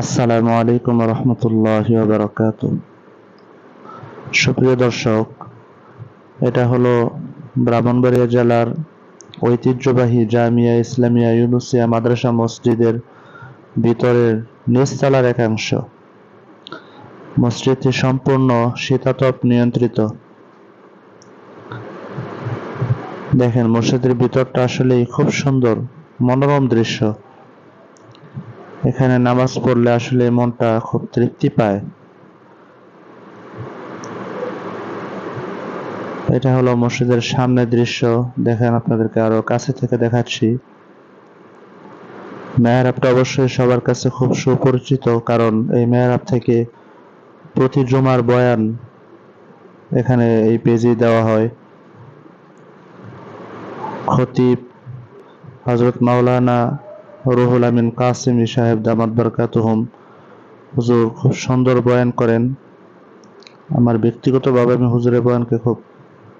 আসসালামু আলাইকুম রহমতুল্লাহ বারকাত সুপ্রিয় দর্শক, এটা হলো ব্রাহ্মণবাড়িয়া জেলার ঐতিহ্যবাহী জামিয়া ইসলামিয়া ইউনুসিয়া মাদ্রাসা মসজিদের ভিতরের নিচতলার একাংশ মসজিদটি সম্পূর্ণ শীতাতপ নিয়ন্ত্রিত। দেখেন, মসজিদের ভিতরটা আসলেই খুব সুন্দর, মনোরম দৃশ্য। এখানে নামাজ পড়লে আসলে মনটা খুব তৃপ্তি পায়। এটা হলো মসজিদের সামনের দৃশ্য। দেখেন আপনাদেরকে আরও কাছে থেকে দেখাচ্ছি। মেহরাবটা অবশ্যই সবার কাছে খুব সুপরিচিত, কারণ এই মেহরাব থেকে প্রতি জুমার বয়ান এখানে এই পেজে দেওয়া হয়। খতিব হজরত মাওলানা রুহুল আমিন কাসিমি সাহেব দামাত বরকাতুহম। হুজুর খুব সুন্দর বয়ান করেন। আমার ব্যক্তিগতভাবে আমি হুজুরের বয়ানকে খুব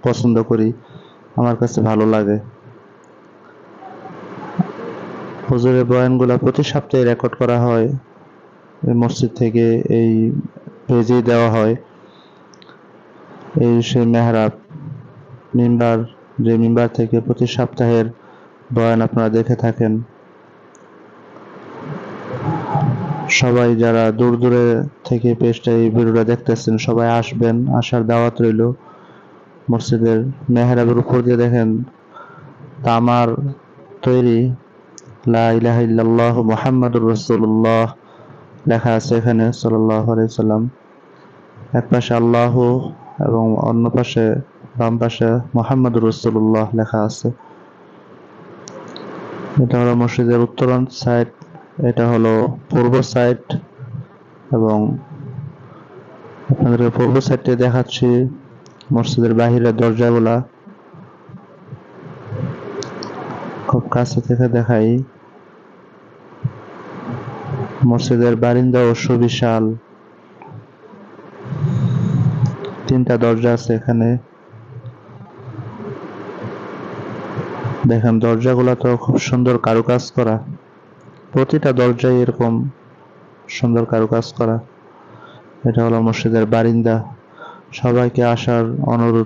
পছন্দ করি। আমার কাছে ভালো লাগে। হুজুরের বয়ানগুলো প্রতি সপ্তাহে রেকর্ড করা হয়। এই মসজিদ থেকে এই পেজেই দেওয়া হয়। এই সেই মেহরাব মিম্বার, যে মিম্বার থেকে প্রতি সপ্তাহের বয়ান আপনারা দেখে থাকেন। সবাই যারা দূর দূরে থেকে পেজটা এই ভিডিওটা দেখতেছেন, সবাই আসবেন, আসার দাওয়াত রইল। মসজিদের মেহরাবের উপর দিয়ে দেখেন, তামার তৈরি, লা ইলাহা ইল্লাল্লাহ মুহাম্মাদুর রাসূলুল্লাহ লেখা আছে এখানে, সাল্লাল্লাহু সাল্লাম। এক পাশে আল্লাহ এবং অন্য পাশে বাম পাশে মোহাম্মদুর রসুল্লাহ লেখা আছে। এটা হলো মসজিদের উত্তরণ সাইড এটা হলো পূর্ব সাইড এবং আপনাদেরকে পূর্ব সাইডে দেখাচ্ছি, মসজিদের বাহিরের দরজাগুলা। খুব কাছে থেকে দেখাই। মসজিদের বারিন্দা ও সুবিশাল। তিনটা দরজা আছে এখানে। দেখেন দরজাগুলো তো খুব সুন্দর কারুকাজ করা। প্রতিটা দরজায় এরকম সুন্দর কারুকাজ করা। এটা হলো মসজিদের বারিন্দা। সবাইকে আসার অনুরোধ।